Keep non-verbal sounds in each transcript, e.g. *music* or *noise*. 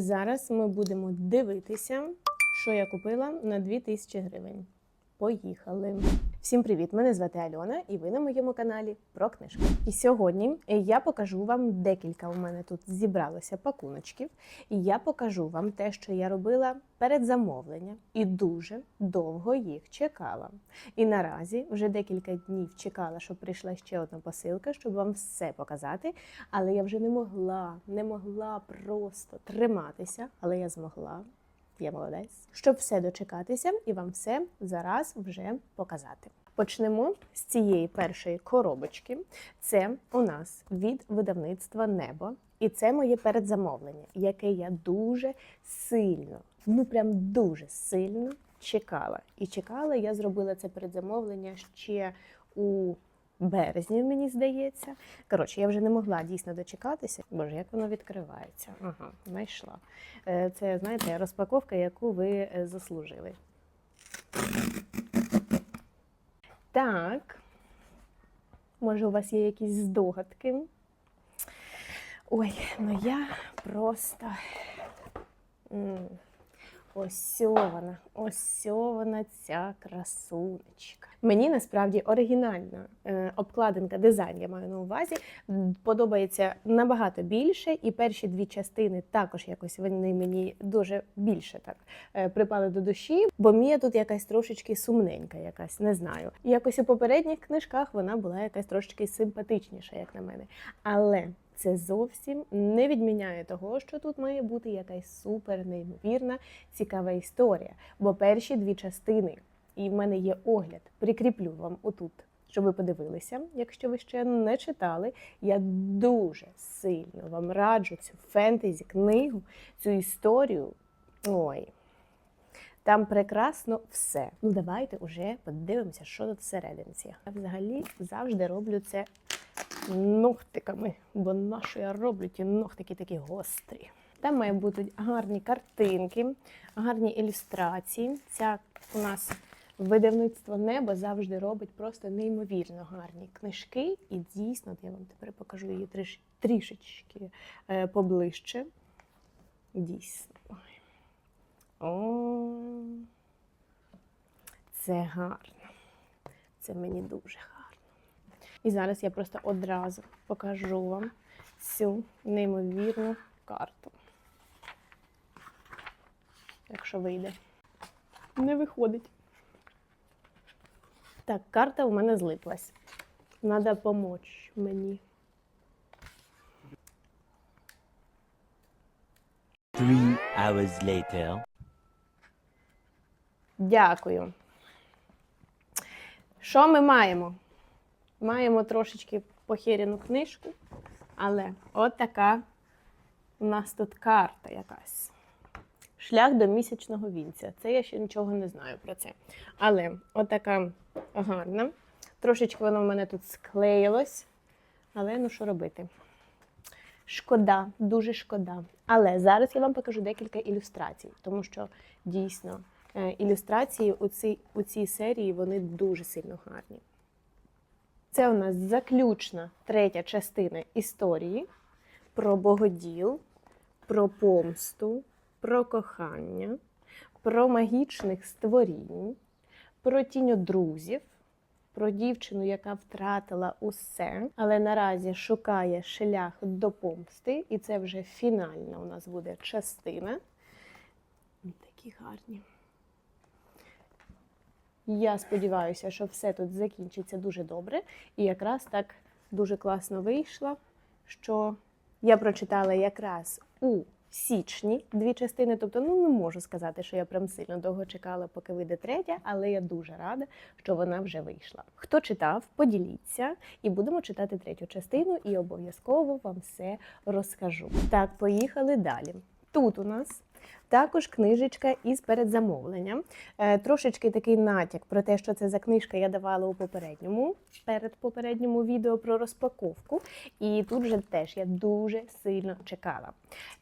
Зараз ми будемо дивитися, що я купила на 2000 гривень. Поїхали! Всім привіт! Мене звати Альона, і ви на моєму каналі про книжки. І сьогодні я покажу вам декілька. У мене тут зібралося пакуночків, і я покажу вам те, що я робила перед замовленням, і дуже довго їх чекала. І наразі вже декілька днів чекала, щоб прийшла ще одна посилка, щоб вам все показати. Але я вже не могла, не могла просто триматися, але я змогла. Я молодець, щоб все дочекатися і вам все зараз вже показати. Почнемо з цієї першої коробочки. Це у нас від видавництва Небо. І це моє передзамовлення, яке я дуже сильно, ну прям дуже сильно чекала. І чекала, я зробила це передзамовлення ще у березні, мені здається. Коротше, я вже не могла дійсно дочекатися. Боже, як воно відкривається? Ага, знайшла. Е, Це, знаєте, розпаковка, яку ви е, заслужили. Так. Може, у вас є якісь здогадки? Ой, ну я просто. М, Ось вона, ось вона ця красунечка. Мені насправді оригінальна е, обкладинка, дизайн я маю на увазі, подобається набагато більше, і перші дві частини також якось вони мені дуже більше так е, припали до душі, бо Мія тут якась трошечки сумненька, якась не знаю. Якось у попередніх книжках вона була якась трошечки симпатичніша, як на мене. Але це зовсім не відміняє того, що тут має бути якась супер неймовірна, цікава історія. Бо перші дві частини, і в мене є огляд, прикріплю вам отут, щоб ви подивилися, якщо ви ще не читали. Я дуже сильно вам раджу цю фентезі книгу, цю історію. Ой. Там прекрасно все. Ну давайте вже подивимося, що тут всерединці. Я взагалі завжди роблю це ногтиками, бо на що я роблю ті ногтики такі гострі. Там мають бути гарні картинки, гарні ілюстрації. Ця у нас видавництво небо завжди робить просто неймовірно гарні книжки. І дійсно, я вам тепер покажу її тріш, трішечки е, поближче. Дійсно. О, це гарно. Це мені дуже гарно. І зараз я просто одразу покажу вам цю неймовірну карту. Якщо вийде. Не виходить. Так, карта у мене злиплась. Надо допомогти мені. Three hours later. Дякую. Що ми маємо? Маємо трошечки похеряну книжку, але от така у нас тут карта якась. Шлях до місячного вінця. Це я ще нічого не знаю про це. Але от така гарна. Трошечки воно в мене тут склеїлось. Але ну що робити? Шкода, дуже шкода. Але зараз я вам покажу декілька ілюстрацій, тому що дійсно е, ілюстрації у цій, у цій серії вони дуже сильно гарні. Це у нас заключна третя частина історії про богоділ, про помсту, про кохання, про магічних створінь, про тіньодрузів, про дівчину, яка втратила усе, але наразі шукає шлях до помсти, і це вже фінальна у нас буде частина. Такі гарні. Я сподіваюся, що все тут закінчиться дуже добре. І якраз так дуже класно вийшло, що я прочитала якраз у січні дві частини. Тобто, ну не можу сказати, що я прям сильно довго чекала, поки вийде третя, але я дуже рада, що вона вже вийшла. Хто читав, поділіться, і будемо читати третю частину, і обов'язково вам все розкажу. Так, поїхали далі. Тут у нас також книжечка із передзамовленням. Е, Трошечки такий натяк про те, що це за книжка, я давала у попередньому, перед попередньому відео про розпаковку. І тут же теж я дуже сильно чекала.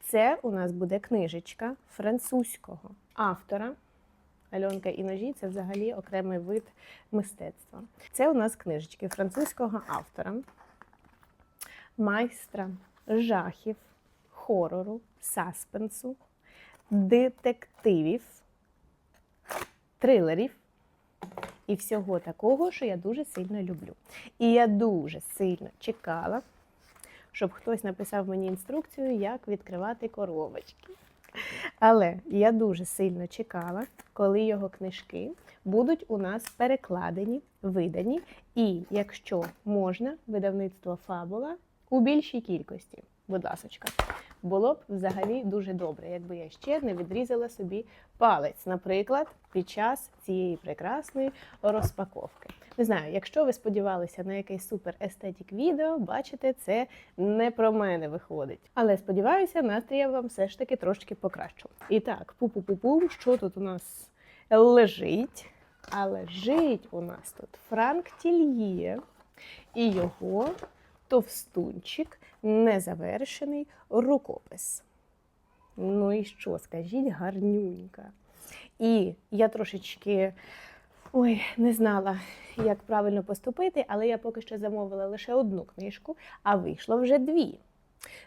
Це у нас буде книжечка французького автора. Альонка і ножі це взагалі окремий вид мистецтва. Це у нас книжечки французького автора, майстра жахів, хорору, саспенсу, детективів, трилерів і всього такого, що я дуже сильно люблю. І я дуже сильно чекала, щоб хтось написав мені інструкцію, як відкривати коробочки. Але я дуже сильно чекала, коли його книжки будуть у нас перекладені, видані, і якщо можна, видавництво Фабула у більшій кількості. Будь ласочка, було б взагалі дуже добре, якби я ще не відрізала собі палець, наприклад, під час цієї прекрасної розпаковки. Не знаю, якщо ви сподівалися на якесь супер естетик відео, бачите, це не про мене виходить. Але сподіваюся, настрій я вам все ж таки трошки покращу. І так, пу-пу-пу-пу, що тут у нас лежить? А лежить у нас тут Франк Тільє і його товстунчик, незавершений рукопис. Ну і що, скажіть, гарнюнька. І я трошечки ой, не знала, як правильно поступити, але я поки що замовила лише одну книжку, а вийшло вже дві.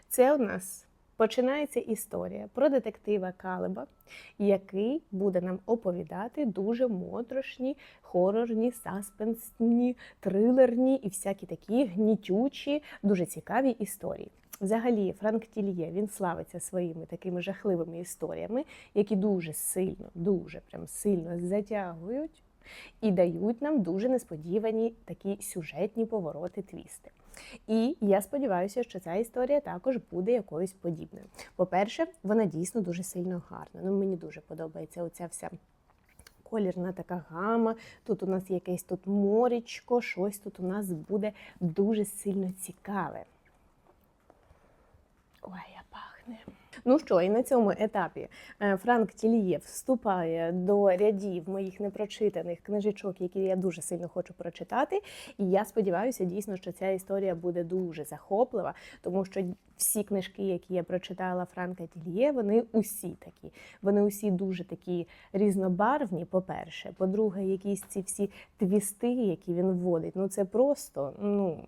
Це у нас починається історія про детектива Калеба, який буде нам оповідати дуже моторошні, хорорні, саспенсні, трилерні і всякі такі гнітючі, дуже цікаві історії. Взагалі, Франк Тільє він славиться своїми такими жахливими історіями, які дуже сильно, дуже прям сильно затягують і дають нам дуже несподівані такі сюжетні повороти, твісти. І я сподіваюся, що ця історія також буде якоюсь подібною. По-перше, вона дійсно дуже сильно гарна. Ну, мені дуже подобається оця вся. Колірна така гама, тут у нас якесь тут морічко, щось тут у нас буде дуже сильно цікаве. Ой, я пахне. Ну що, і на цьому етапі е, Франк Тілієв вступає до рядів моїх непрочитаних книжечок, які я дуже сильно хочу прочитати. І я сподіваюся, дійсно, що ця історія буде дуже захоплива, тому що всі книжки, які я прочитала Франка Тільє, вони усі такі. Вони усі дуже такі різнобарвні. По-перше, по-друге, якісь ці всі твісти, які він вводить. Ну це просто ну.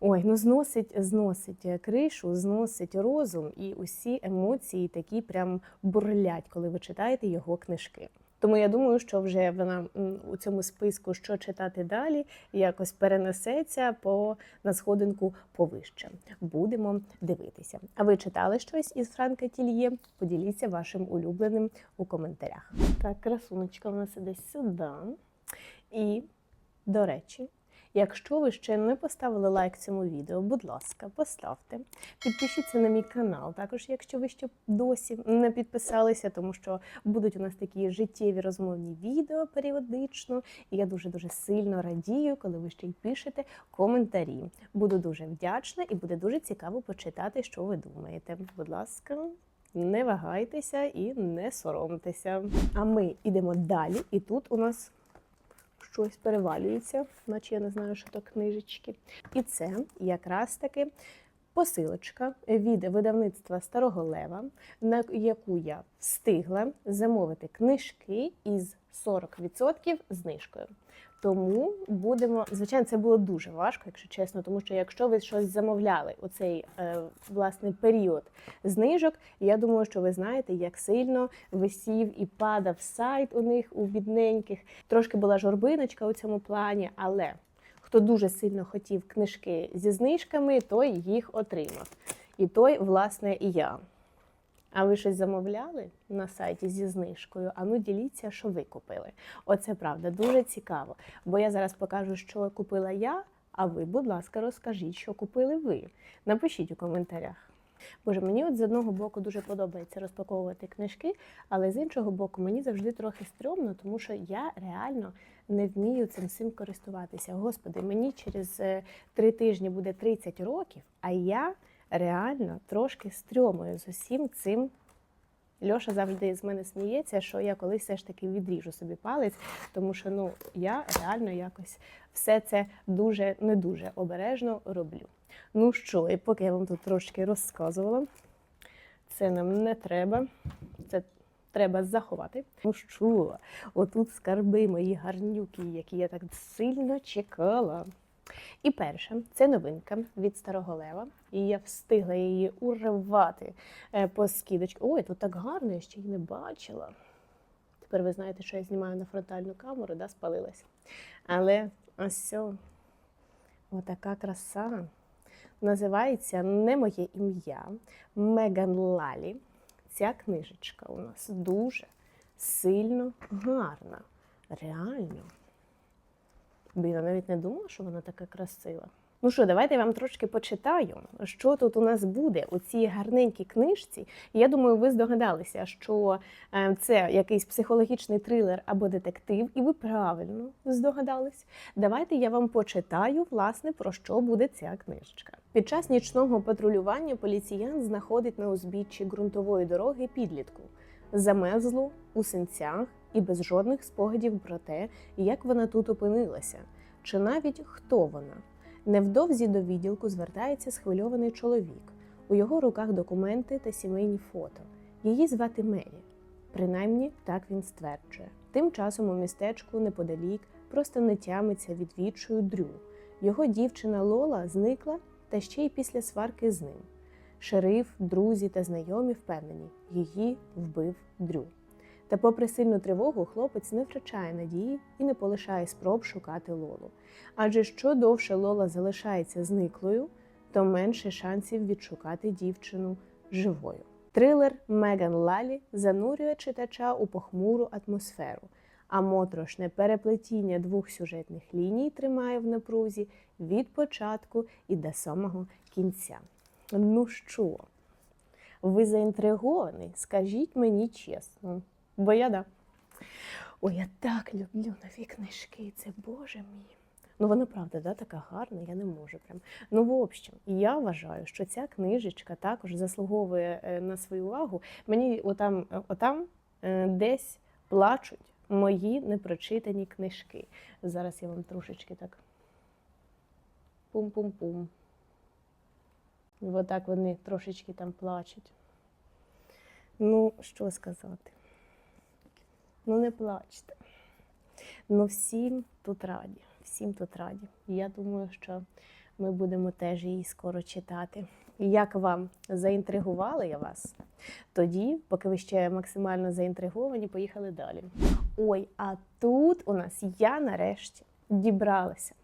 Ой, ну зносить, зносить кришу, зносить розум, і усі емоції такі прям бурлять, коли ви читаєте його книжки. Тому я думаю, що вже вона у цьому списку, що читати далі, якось перенесеться по на сходинку повище. Будемо дивитися. А ви читали щось із Франка Тільє? Поділіться вашим улюбленим у коментарях. Так, красуночка у нас іде сюди. І, до речі, Якщо ви ще не поставили лайк цьому відео, будь ласка, поставте. Підпишіться на мій канал. Також, якщо ви ще досі не підписалися, тому що будуть у нас такі життєві розмовні відео періодично. І я дуже дуже сильно радію, коли ви ще й пишете коментарі. Буду дуже вдячна і буде дуже цікаво почитати, що ви думаєте. Будь ласка. Не вагайтеся і не соромтеся. А ми йдемо далі, і тут у нас щось перевалюється, наче я не знаю, що то книжечки. І це якраз таки посилочка від видавництва Старого Лева, на яку я встигла замовити книжки із 40% знижкою. Тому будемо, звичайно, це було дуже важко, якщо чесно, тому що якщо ви щось замовляли у цей е, власне період знижок, я думаю, що ви знаєте, як сильно висів і падав сайт у них у бідненьких. Трошки була жорбиночка у цьому плані, але хто дуже сильно хотів книжки зі знижками, той їх отримав. І той, власне, і я. А ви щось замовляли на сайті зі знижкою? А ну діліться, що ви купили. Оце правда, дуже цікаво. Бо я зараз покажу, що купила я. А ви, будь ласка, розкажіть, що купили ви. Напишіть у коментарях. Боже, мені от з одного боку дуже подобається розпаковувати книжки, але з іншого боку, мені завжди трохи стрьомно, тому що я реально не вмію цим всім користуватися. Господи, мені через е, три тижні буде 30 років, а я реально трошки стрьомою з усім цим. Льоша завжди з мене сміється, що я колись все ж таки відріжу собі палець, тому що ну я реально якось все це дуже не дуже обережно роблю. Ну що, і поки я вам тут трошки розказувала, це нам не треба. Це треба заховати. Ну що, отут скарби мої гарнюки, які я так сильно чекала. І перше, це новинка від старого лева. І я встигла її уривати е, по скидочці. Ой, тут так гарно, я ще її не бачила. Тепер ви знаєте, що я знімаю на фронтальну камеру, да, спалилась. Але ось отака краса. Називається Не моє ім'я Меган Лалі. Ця книжечка у нас дуже сильно гарна. Реально. Блін, я навіть не думала, що вона така красива. Ну що, давайте я вам трошки почитаю, що тут у нас буде у цій гарненькій книжці. Я думаю, ви здогадалися, що е, це якийсь психологічний трилер або детектив, і ви правильно здогадались. Давайте я вам почитаю, власне, про що буде ця книжечка. Під час нічного патрулювання поліціян знаходить на узбіччі ґрунтової дороги підлітку, замерзлу у синцях і без жодних спогадів про те, як вона тут опинилася, чи навіть хто вона. Невдовзі до відділку звертається схвильований чоловік. У його руках документи та сімейні фото. Її звати Мері. Принаймні, так він стверджує. Тим часом у містечку неподалік просто не тямиться від відчую Дрю. Його дівчина Лола зникла та ще й після сварки з ним. Шериф, друзі та знайомі впевнені, її вбив Дрю. Та, попри сильну тривогу, хлопець не втрачає надії і не полишає спроб шукати Лолу. Адже що довше Лола залишається зниклою, то менше шансів відшукати дівчину живою. Трилер Меган Лалі занурює читача у похмуру атмосферу, а моторошне переплетіння двох сюжетних ліній тримає в напрузі від початку і до самого кінця. Ну що, ви заінтригований? Скажіть мені чесно, бо я да. Ой, я так люблю нові книжки, це Боже мій. Ну, вона правда, да, така гарна, я не можу прям. Ну, в общем, я вважаю, що ця книжечка також заслуговує е, на свою увагу. Мені отам, е, отам е, десь плачуть мої непрочитані книжки. Зараз я вам трошечки так пум-пум-пум. Отак вони трошечки там плачуть. Ну, що сказати? Ну, не плачте. Ну, всім тут раді. Всім тут раді. Я думаю, що ми будемо теж її скоро читати. Як вам заінтригувала я вас? Тоді, поки ви ще максимально заінтриговані, поїхали далі. Ой, а тут у нас я нарешті дібралася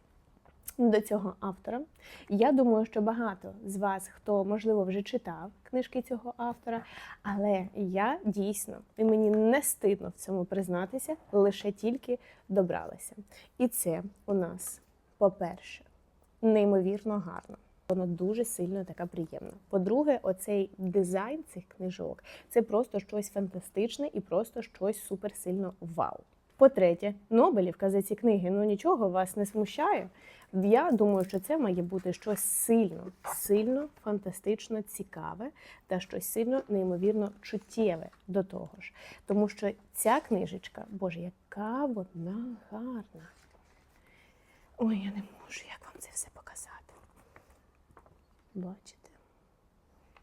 до цього автора. Я думаю, що багато з вас, хто можливо вже читав книжки цього автора, але я дійсно, і мені не стидно в цьому признатися, лише тільки добралася. І це у нас, по-перше, неймовірно гарно. Воно дуже сильно така приємна. По-друге, оцей дизайн цих книжок це просто щось фантастичне і просто щось суперсильно вау. По-третє, Нобелівка за ці книги ну нічого вас не смущає. Я думаю, що це має бути щось сильно, сильно, фантастично цікаве та щось сильно неймовірно чуттєве до того ж. Тому що ця книжечка, Боже, яка вона гарна. Ой, я не можу, як вам це все показати. Бачите?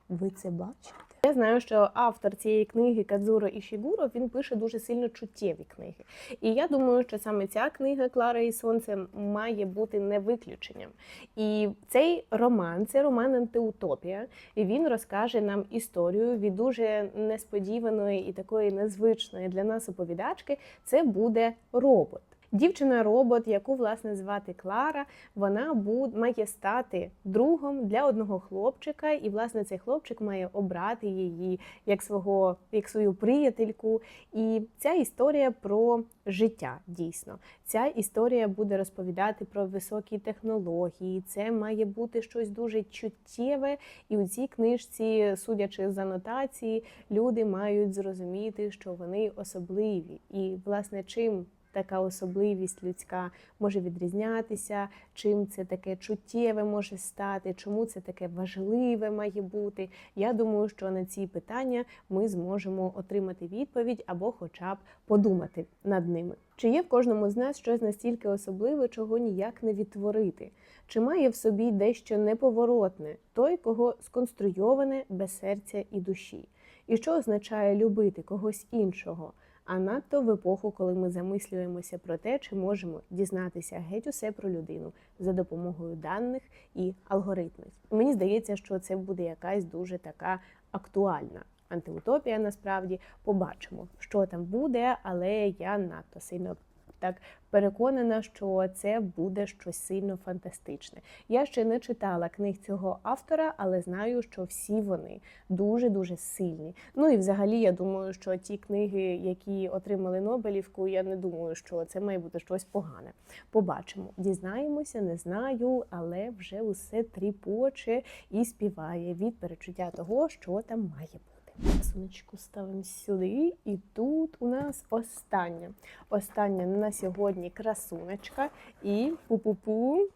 Ви це бачите? Я знаю, що автор цієї книги Кадзуро Ішігуро він пише дуже сильно чуттєві книги. І я думаю, що саме ця книга Клара і Сонце має бути не виключенням. І цей роман, це роман антиутопія. І він розкаже нам історію від дуже несподіваної і такої незвичної для нас оповідачки. Це буде робот. Дівчина-робот, яку власне звати Клара, вона буд, має стати другом для одного хлопчика, і власне цей хлопчик має обрати її як свого, як свою приятельку. І ця історія про життя дійсно. Ця історія буде розповідати про високі технології. Це має бути щось дуже чуттєве. І у цій книжці, судячи з анотації, люди мають зрозуміти, що вони особливі. І власне чим така особливість людська може відрізнятися, чим це таке чуттєве може стати, чому це таке важливе має бути. Я думаю, що на ці питання ми зможемо отримати відповідь або, хоча б, подумати над ними. Чи є в кожному з нас щось настільки особливе, чого ніяк не відтворити? Чи має в собі дещо неповоротне, той, кого сконструйоване без серця і душі? І що означає любити когось іншого? А надто в епоху, коли ми замислюємося про те, чи можемо дізнатися геть усе про людину за допомогою даних і алгоритмів. Мені здається, що це буде якась дуже така актуальна антиутопія. Насправді побачимо, що там буде, але я надто сильно так переконана, що це буде щось сильно фантастичне. Я ще не читала книг цього автора, але знаю, що всі вони дуже дуже сильні. Ну і взагалі, я думаю, що ті книги, які отримали Нобелівку, я не думаю, що це має бути щось погане. Побачимо, дізнаємося, не знаю, але вже усе тріпоче і співає від перечуття того, що там має бути. Сонечку ставимо сюди, і тут у нас остання. Остання на сьогодні красунечка і пу-пу-пу.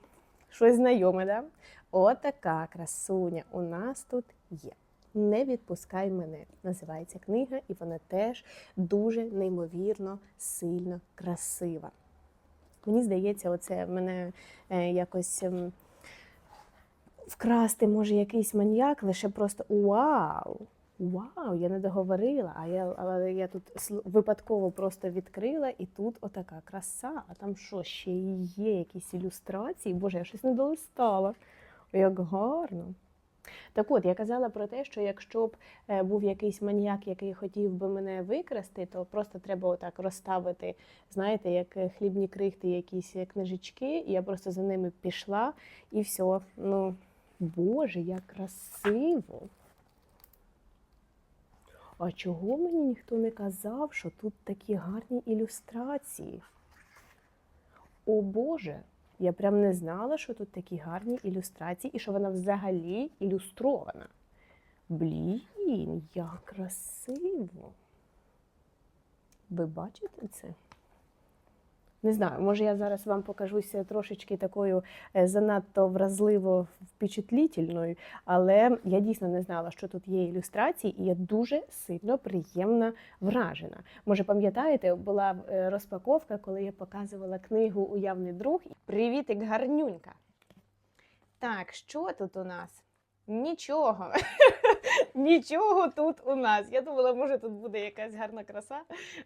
Щось знайоме, да? Отака красуня у нас тут є. Не відпускай мене. Називається книга, і вона теж дуже неймовірно сильно красива. Мені здається, оце мене е, якось. ем, Вкрасти може якийсь маньяк, лише просто вау! Вау, я не договорила, а я, але я тут випадково просто відкрила, і тут отака краса. А там що, ще є якісь ілюстрації? Боже, я щось не долистала. Як гарно. Так от, я казала про те, що якщо б е, був якийсь маньяк, який хотів би мене викрасти, то просто треба отак розставити, знаєте, як е, хлібні крихти, якісь е, книжечки, і я просто за ними пішла, і все. Ну, Боже, як красиво! А чого мені ніхто не казав, що тут такі гарні ілюстрації? О Боже, я прям не знала, що тут такі гарні ілюстрації і що вона взагалі ілюстрована. Блін, як красиво. Ви бачите це? Не знаю, може я зараз вам покажуся трошечки такою е, занадто вразливо впечатлітельною, але я дійсно не знала, що тут є ілюстрації, і я дуже сильно приємно вражена. Може, пам'ятаєте, була е, розпаковка, коли я показувала книгу Уявний друг. Привітик, гарнюнька. Так, що тут у нас? Нічого. *laughs* Нічого тут у нас. Я думала, може тут буде якась гарна краса,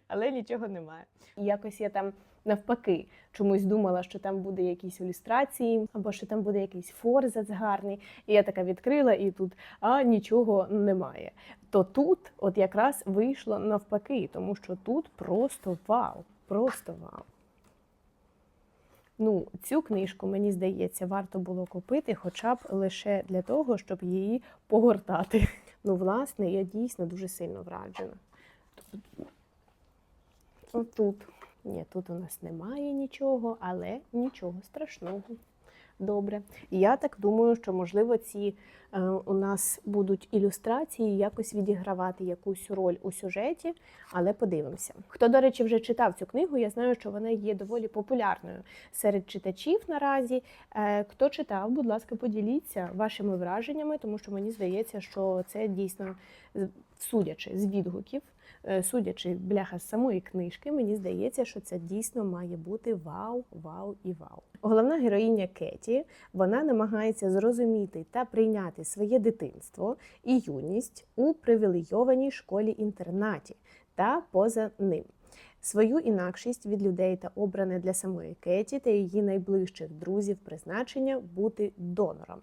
але нічого немає. Якось я там навпаки чомусь думала, що там буде якісь ілюстрації, або що там буде якийсь форзац гарний. І я така відкрила, і тут а нічого немає. То тут, от якраз вийшло навпаки, тому що тут просто вау, просто вау. Ну, цю книжку, мені здається, варто було купити хоча б лише для того, щоб її погортати. *laughs* Ну, власне, я дійсно дуже сильно враджена. Отут. Ні, тут у нас немає нічого, але нічого страшного. Добре. Я так думаю, що можливо ці е, у нас будуть ілюстрації якось відігравати якусь роль у сюжеті, але подивимося. Хто, до речі, вже читав цю книгу, я знаю, що вона є доволі популярною серед читачів наразі. Е, хто читав, будь ласка, поділіться вашими враженнями, тому що мені здається, що це дійсно судячи з відгуків. е, Судячи бляха з самої книжки, мені здається, що це дійсно має бути вау, вау і вау. Головна героїня Кеті вона намагається зрозуміти та прийняти своє дитинство і юність у привілейованій школі-інтернаті та поза ним. Свою інакшість від людей та обране для самої Кеті та її найближчих друзів призначення бути донором.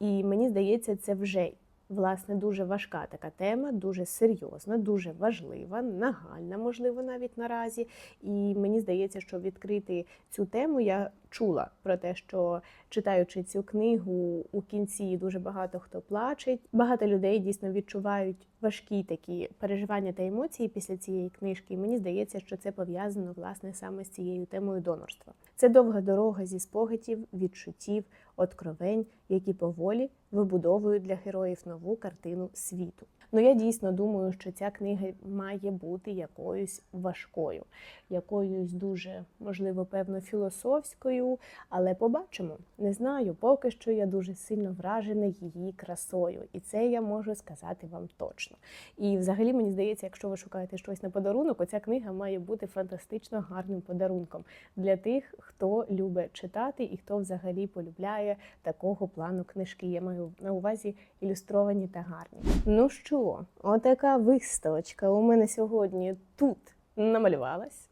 І мені здається, це вже власне дуже важка така тема, дуже серйозна, дуже важлива, нагальна, можливо, навіть наразі. І мені здається, що відкрити цю тему я чула про те, що читаючи цю книгу у кінці дуже багато хто плаче. Багато людей дійсно відчувають важкі такі переживання та емоції після цієї книжки. І мені здається, що це пов'язано власне саме з цією темою донорства. Це довга дорога зі спогадів, відчуттів, откровень, які поволі вибудовують для героїв нову картину світу. Ну я дійсно думаю, що ця книга має бути якоюсь важкою, якоюсь дуже, можливо, певно, філософською, але побачимо. Не знаю, поки що я дуже сильно вражена її красою, і це я можу сказати вам точно. І взагалі мені здається, якщо ви шукаєте щось на подарунок, оця книга має бути фантастично гарним подарунком для тих, хто любить читати і хто взагалі полюбляє такого плану книжки. Я маю на увазі ілюстровані та гарні. Ну що, отака виставочка у мене сьогодні тут намалювалась.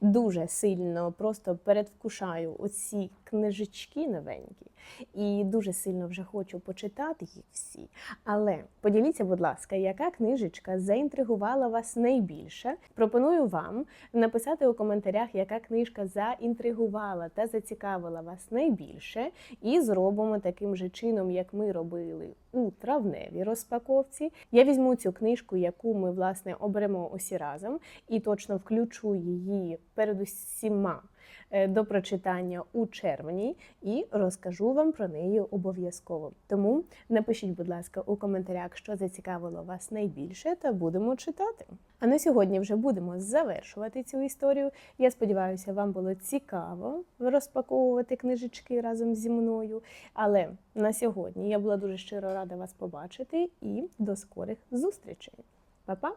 Дуже сильно просто передвкушаю оці книжечки новенькі, і дуже сильно вже хочу почитати їх всі. Але поділіться, будь ласка, яка книжечка заінтригувала вас найбільше? Пропоную вам написати у коментарях, яка книжка заінтригувала та зацікавила вас найбільше, і зробимо таким же чином, як ми робили у травневій розпаковці. Я візьму цю книжку, яку ми власне оберемо усі разом, і точно включу її перед усіма до прочитання у червні і розкажу вам про неї обов'язково. Тому напишіть, будь ласка, у коментарях, що зацікавило вас найбільше, та будемо читати. А на сьогодні вже будемо завершувати цю історію. Я сподіваюся, вам було цікаво розпаковувати книжечки разом зі мною. Але на сьогодні я була дуже щиро рада вас побачити і до скорих зустрічей. Па-па!